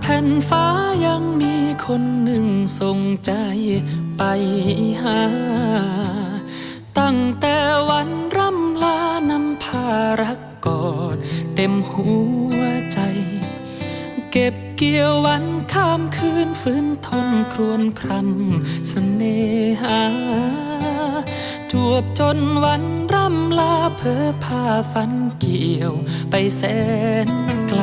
แผ่นฟ้ายังมีคนหนึ่งส่งใจไปหา ตั้งแต่วันร่ำลานำพารักกอดเต็มหัวใจ เก็บเกี่ยววันข้ามคืนฝืนทนครวนครำเสน่หา จวบจนวันร่ำลาเพอพาฝันเกี่ยวไปแสนไกล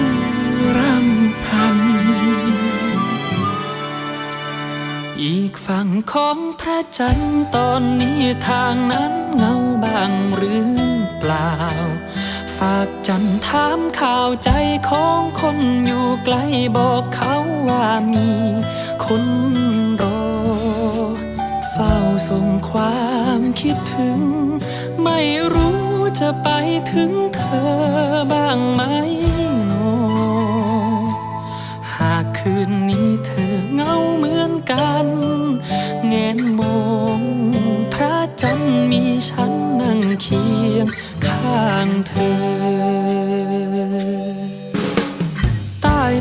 อีกฝั่งของพระจันทร์ตอนนี้ทางนั้นเงาบางหรือเปล่า ฝากจันทร์ถามข่าวใจของคนอยู่ไกลบอกเขาว่ามีคนรอ เฝ้าส่งความคิดถึง ไม่รู้จะไปถึงเธอบ้างไหมโน หากคืนนี้เธอเงาเมือ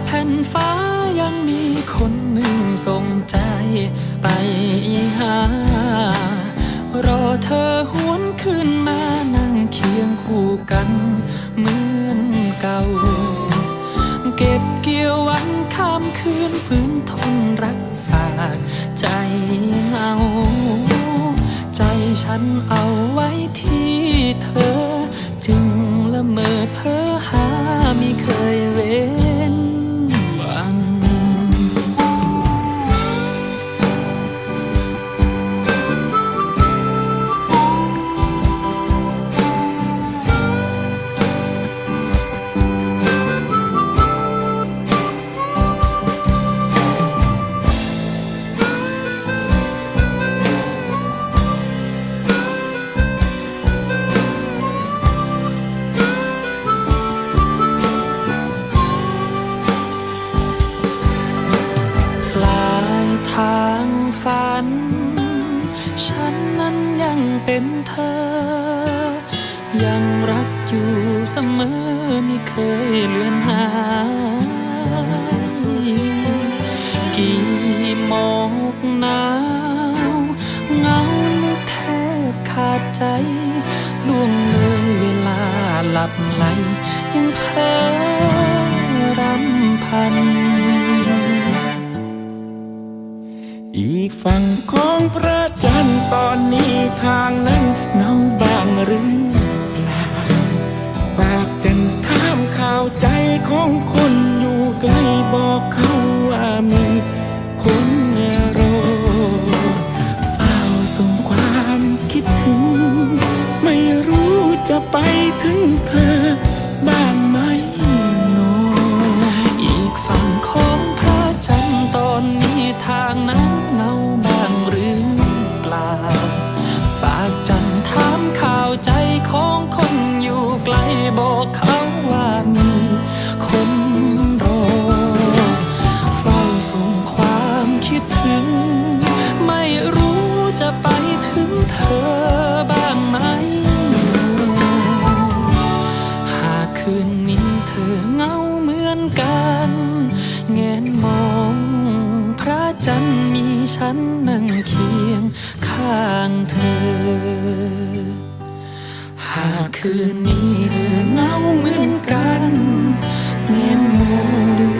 แผ่นฟ้ายังมีคนหนึ่งส่งใจไปหา รอเธอหวนขึ้นมานั่งเคียงคู่กันเหมือนเก่า เก็บเกี่ยววันข้ามคืนฝืนทนรักฝากใจเหงา ใจฉันเอาไว้ที่เธอ จึงละเมอเพ้อหาไม่เคยเว นั้นยังเป็นเธอ ยังรักอยู่เสมอไม่เคยเลือนหายกี่หมอกหนาวเงาลึกแทบขาดใจล่วงเลยเวลาหลับไหลยังเพ้อรำพัน ทางนั้นเงาบางหรือเปล่าฝากจันถามข่าวใจของคนอยู่ใกล้บอกเขาว่ามีคนรอเฝ้าส่งความคิดถึง ไม่รู้จะไปถึงเธอางเธอ หากคืนนี้เธอเหงาเหมือนกันเงนมองดู